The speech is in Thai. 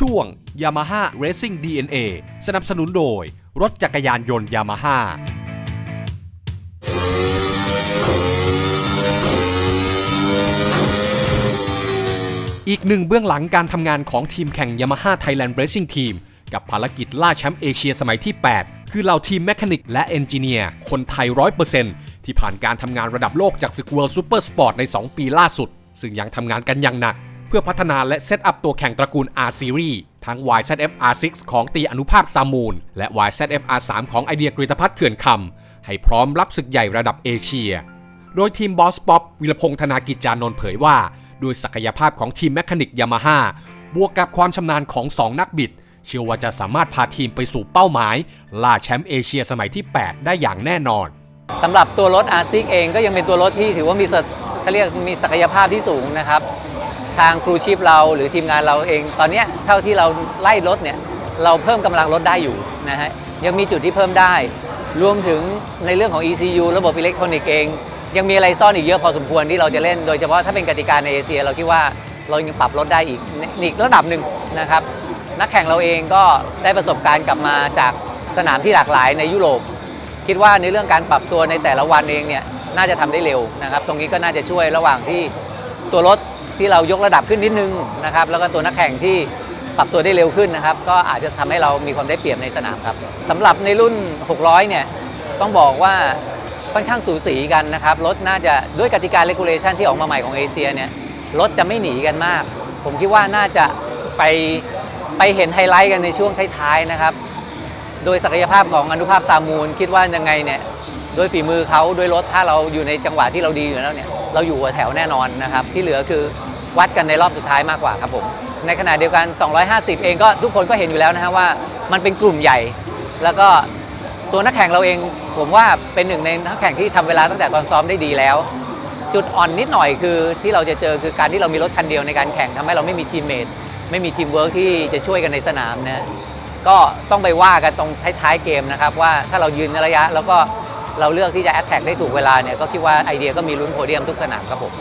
ช่วง Yamaha Racing DNA สนับสนุนโดย รถจักรยานยนต์ Yamaha อีกหนึ่งเบื้องหลังการทำงานของทีมแข่ง Yamaha Thailand Racing Team กับภารกิจล่าแชมป์เอเชียสมัยที่ 8 คือเหล่าทีมแมคานิกและเอนจิเนียร์คนไทย 100%ที่ผ่านการทำงานระดับโลกจากศึก World Super Sport ใน 2 ปีล่าสุด ซึ่งยังทำงานกันอย่างหนัก เพื่อพัฒนาและเซตอัพตัวแข่งตระกูล R Series ทั้ง YZF R6 ของตีอนุภาพซามูล และ YZF R3 ของไอเดียกฤตพัฒน์เขื่อนคำให้พร้อมรับศึกใหญ่ระดับเอเชีย โดยทีมบอสป๊อปวิรพงษ์ธนากิจจานนท์เผยว่า ด้วยศักยภาพของทีมแมคานิกยามาฮ่าบวกกับความชำนาญของ 2 นักบิด เชื่อว่าจะสามารถพาทีมไปสู่เป้าหมาย ล่าแชมป์เอเชียสมัยที่ 8 ได้อย่างแน่นอนสำหรับตัวรถ r ซิกเองก็ยังเป็นตัวรถที่ถือว่ามี เขาเรียกมีศักยภาพที่สูงนะครับ ทางครูชิปเราหรือทีมงานเราเอง ตอนนี้เท่าที่เราไล่รถเนี่ยเราเพิ่มกำลังรถได้อยู่นะฮะยังมีจุดที่เพิ่มได้ รวมถึงในเรื่องของ ECU ระบบอิเล็กทรอนิกส์เอง ยังมีอะไรซ่อนอีกเยอะพอสมควรที่เราจะเล่น โดยเฉพาะถ้าเป็นกติกาในเอเชีย เราคิดว่าเรายังปรับรถได้อีกอีกระดับหนึ่งนะครับนักแข่งเราเองก็ได้ประสบการณ์กลับมาจากสนามที่หลากหลายในยุโรป คิดว่าในเรื่องการปรับตัวในแต่ละวันเองเนี่ย น่าจะทำได้เร็วนะครับ ตรงนี้ก็น่าจะช่วยระหว่างที่ตัวรถที่เรายกระดับขึ้นนิดนึงนะครับ แล้วก็ตัวนักแข่งที่ปรับตัวได้เร็วขึ้นนะครับ ก็อาจจะทำให้เรามีความได้เปรียบในสนามครับสำหรับในรุ่น 600 เนี่ยต้องบอกว่าค่อนข้างสูสีกันนะครับ รถน่าจะด้วยกติกาเลกูเลชันที่ออกมาใหม่ของเอเชียเนี่ยรถจะไม่หนีกันมาก ผมคิดว่าน่าจะไปไปเห็นไฮไลท์กันในช่วงท้ายๆนะครับ โดยศักยภาพของอนุภาพซามูล คิดว่ายังไงเนี่ย โดยฝีมือเขาด้วยรถถ้าเราอยู่ในจังหวะที่เราดีอยู่แล้วเนี่ยเราอยู่หัวแถวแน่นอนนะครับ ที่เหลือคือวัดกันในรอบสุดท้ายมากกว่าครับผม ในขณะเดียวกัน 250 เองก็ทุกคนก็เห็นอยู่แล้วนะฮะว่ามันเป็นกลุ่มใหญ่ แล้วก็ตัวนักแข่งเราเอง ผมว่าเป็นหนึ่งในนักแข่งที่ทำเวลาตั้งแต่ตอนซ้อมได้ดีแล้ว จุดอ่อนนิดหน่อยคือที่เราจะเจอคือการที่เรามีรถคันเดียวในการแข่งทำให้เราไม่มีทีมเมทไม่มีทีมเวิร์กที่จะช่วยกันในสนามนะก็ต้องไปว่ากันตรงท้ายๆเกมนะครับว่าถ้าเรายืนระยะแล้วก็ เราเลือกที่จะแอตแทกได้ถูกเวลาเนี่ยก็คิดว่าไอเดียก็มีลุ้นโพเดียมทุกสนามครับผม